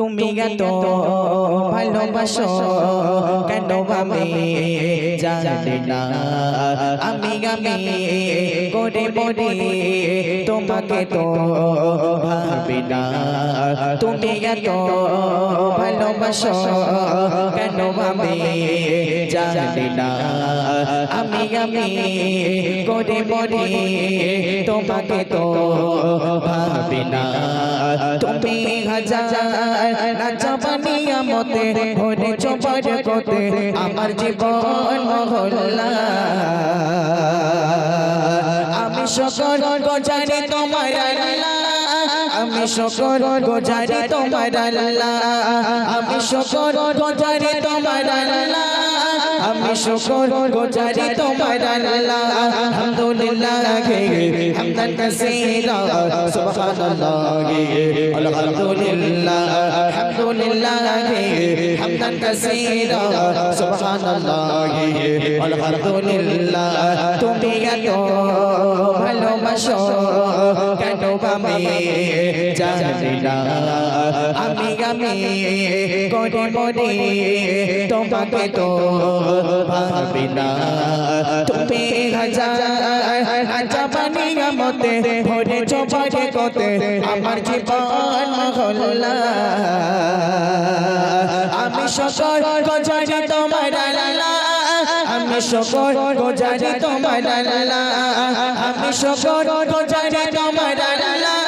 muito তুমি এত ভালোবাসো কেন আমি জানি না আমি আমি করে মরি তোমাকে তো ভাবি না তুমি এত ভালোবাসো কেন আমি জানি না আমি আমি করে মরি তোমাকে তো ভাবি না তুমি হাজার নাচবানি আমতে ভরে চোপার কতে আমার জীবন মহল্লা। আমি সকল গজারি তোমার আমি সকল গজারি তোমার আমি সকল গজারি তোমার আমি সকল গোজারি তোমার আল্লাহ। আলহামদুলিল্লাহ হামদান কাসীরা, সুবহানাল্লাহ আলহামদুলিল্লাহ আলহামদুলিল্লাহ হামদান কাসীরা, সুবহানাল্লাহ আলহামদুলিল্লাহ, তুমি এত ভালোবাসো। আমি জানি না আমি আমি করে মরি তোমাকে তো ভাবি না। তুমি হাজার মতে ভরে কোতে আমার জীবন আমি সকল গজারি তোমার আল্লাহ আমি সকল গজারি তোমার আল্লাহ আমি সকল গজারি তোমার আল্লাহ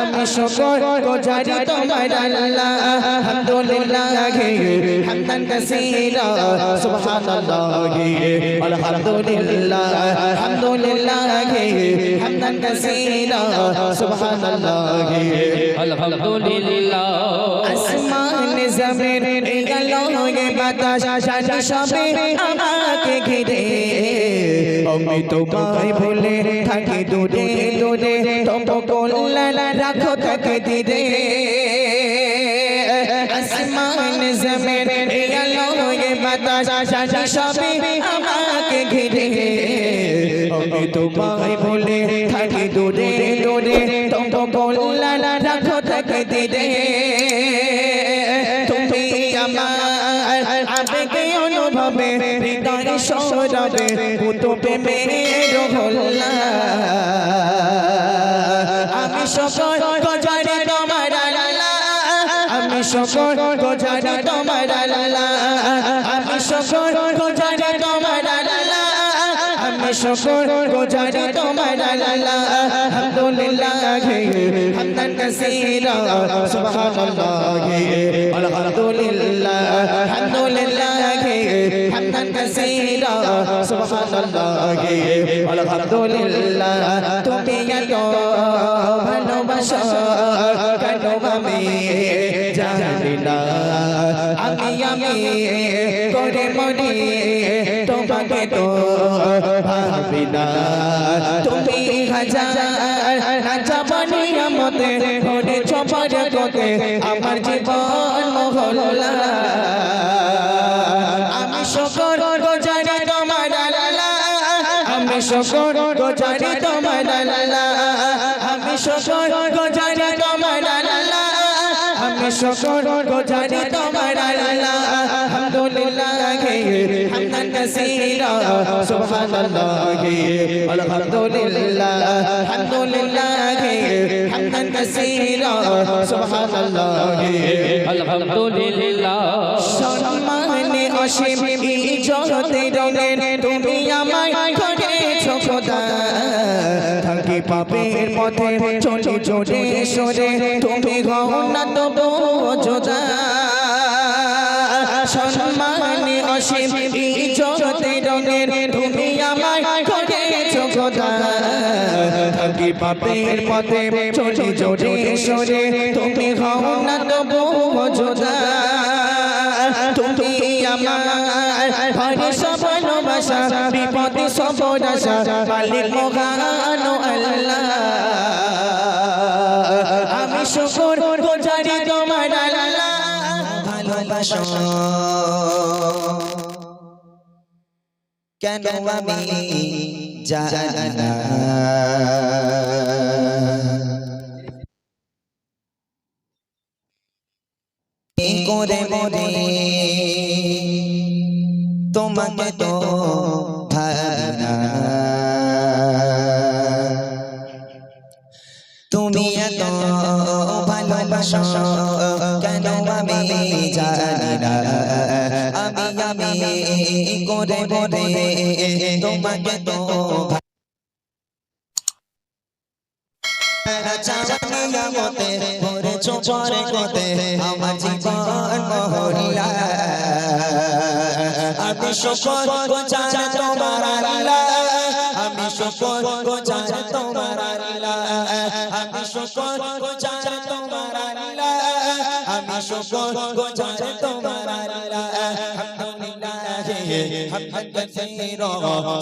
আমি সকল গজারি তোমার আল্লাহ আলহামদুলিল্লাহ হামদান কাসীরা। সুবহানাল্লাহ আলহামদুলিল্লাহ। আলহামদুলিল্লাহ হামদান কাসীরা। সুবহানাল্লাহ আলহামদুলিল্লাহ। আসমান জমিন গেলো বাতাস সবে আমাকে ঘিরে। আমি তোমায় ভুলে থাকি দূরে দূরে তবু কল্যাণ রাখো থাকে ধীরে আসমান জমিন গে বাতাস সবে আমাকে ঘিরে। আমি তোমায় ভুলে থাকি দূরে দূরে তবু কল্যাণ রাখো থাকে ধীরে তুমি আমার হৃদয় সৌরভে পুতো প্রেমের আমি সকল গজারে তোমার আল্লাহ। আমি সকল গজারে তোমার আল্লাহ। আমি সকল গজারে তোমার আল্লাহ। আমি সকল গজারে তোমার আল্লাহ। আলহামদুলিল্লাহ, হামদান কাসীরা। সুবহানাল্লাহ, আলহামদুলিল্লাহ আলহামদুলিল্লাহ কাসীরা সুবহানাল্লাহ আলহামদুলিল্লাহ তুমি এত ভালোবাসো কেন আমি জানি না আমি আমি করে মরি তোমাকে তো ভাবি না তুমি হাজার হাজার বানিয়া মতে ভরে চপার কোতে আমার জীবন মহল্লা আমি সকল সকল গোজারি তোমার আল্লাহ আমি সকল গোজারি তোমার আল্লাহ আমি সকল গোজারি তোমার আল্লাহ আলহামদুলিল্লাহ হামদান কাসীরা সুবহানাল্লাহ আলহামদুলিল্লাহ আলহামদুলিল্লাহ হামদান কাসীরা সুবহানাল্লাহ আলহামদুলিল্লাহ। সম্মানে অসীম ইজ্জতে রঙের থাকি পাপের পথে চলি চলে সরে তুমি হও না তো বোঝা সম্মানে অসীম ইজ্জতে রঙের তুমি আমায় করেছ খোদা থাকি পাপের পথে চলি জোরে সরে তুমি হও না তবু যোদা তুমি আমার বিপদে সব আশা মালিক মহান আল্লাহ আমি শুকর গোজারি তোমার আল্লাহ ভালোবাসো কেন আমি জানি না করে মরে তোমাকে তো তুমি এত ভালোবাসো কেন আমি জানি না? আমি আমি করে করে তোমাকে তো জানিয়ামতে ভরে চোপরে কোতে আমার জীবন মহল্লা আমি গোচার তোমার আল্লাহ। শুকর গোচার তোমার লীলা। আমি শুকর গোচার তোমার লীলা। আমি শুকর গোচার তোমার আলহামদুলিল্লাহ হামদান কাসীরা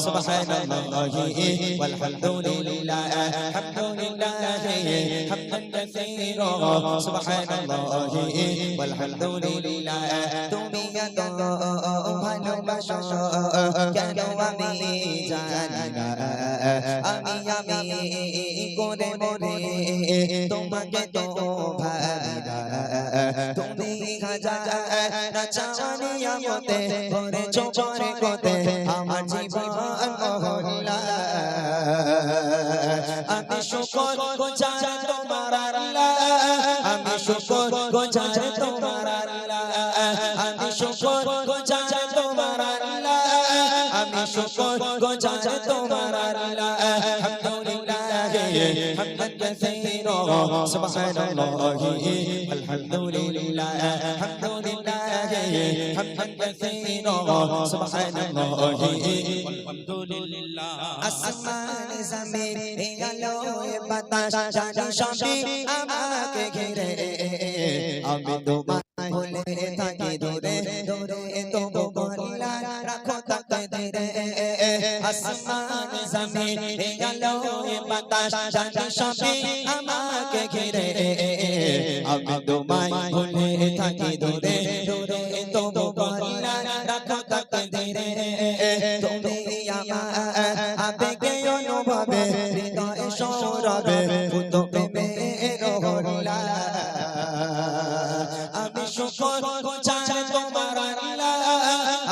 সুবহানাল্লাহ والحمد لله الحمد لله حمدا كثيرا سبحان الله والحمد لله তুমি এত ভালোবাসো কেন আমি জানি না আমি আমি করে মরে তোমাকে তো ভাবি না তুমি হাজার চাওয়ানিয়া মতে ভরে চোপরে কোতে আমার জীবন মহল্লা। আমি শুকর গোজার তোমার আল্লাহ। আমি শুকর গোজার তোমার আল্লাহ। আমি শুকর গোজার তোমার আল্লাহ। আমি শুকর গোজার তোমার আল্লাহ। আলহামদুলিল্লাহ হামদান কাসীরা সুবহানাল্লাহ আলহামদুলিল্লাহ আলহামদুলিল্লাহ হামদান কাসীরা সুবহানাল্লাহ আলহামদুলিল্লাহ আসমান জমিন আলো বাতাস জানি সবই আমাকে ঘিরে আমি তোমায় ভুলে থাকি দূরে দূরে তবু বলিলা রাখো তাকে ধীরে আসমান জমিন আলো বাতাস জানি সবে আমাকে ঘিরে আমি তোমায় ভুলে থাকি দূরে দূরে তবু বলিলা রাখো তাকে ধীরে তুমি আমার আবেগে অনুভবে হৃদয় সৌরভে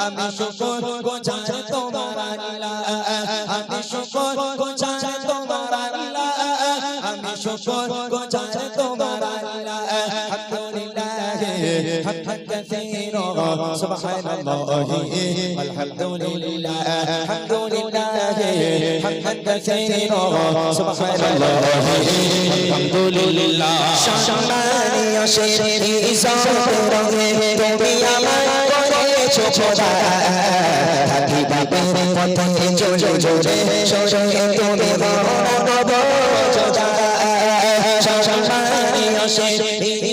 আমি শুকর গোচার তোমার আল্লাহ। আমি শুকর গোচার তোমার আল্লাহ। আমি শুকর গোচার তোমার আল্লাহ। আলহামদুলিল্লাহ। হামদান কাসীরা সুবহানাল্লাহ আলহামদুলিল্লাহ আলহামদুলিল্লাহ হামদান কাসীরা সুবহানাল্লাহ আলহামদুলিল্লাহ সম্মানীয় শেরি রঙে তুমি আমার করেছ খোদা থাকি বাপের পথে জোরে জোরে সরে তুমি গৌরব যোদা সম্মানীয় শেরি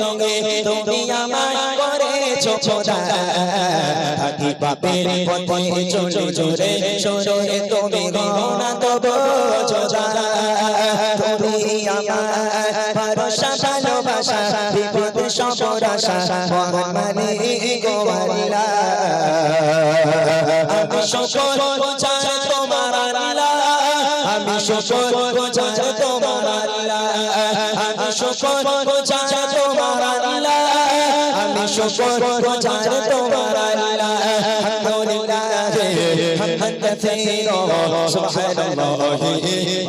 রঙে তুমি আমার করেছ খোদা থাকি বাপের পথে জোরে জোরে সরে তুমি গৌরব যোদা তুমি আমার ভরসা ভালোবাসা বিপদ সবর আশা মহামারী গোয়ালা সকল গোচার তোমার আল্লাহ আমি সকল গোচার তোমার আল্লাহ আমি সকল গোচার তোমার আমি সকল গোচার তোমার আল্লাহ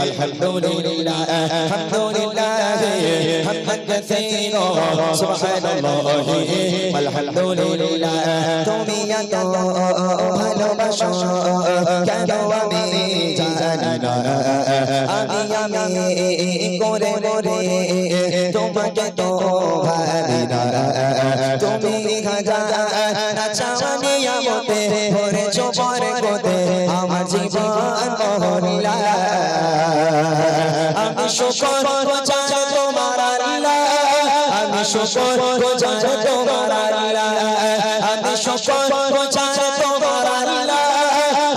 আলহামদুলিল্লাহ। আলহামদুলিল্লাহ হামদান কাসীরা সুবহানাল্লাহ আলহামদুলিল্লাহ তুমি এত ভালোবাসো কেন আমি জানি না আমি আমি করে করে তোমাকে তো ভাবি না তুমি হাজার চাওয়ানিয়া মতে ভরে চোপরে কোতে আমার জীবন মহল্লা আমি শুকর শুকর গোজার তোমার আল্লাহ। আমি শুকর গোজার তোমার আল্লাহ।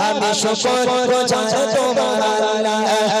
আমি শুকর গোজার তোমার আল্লাহ।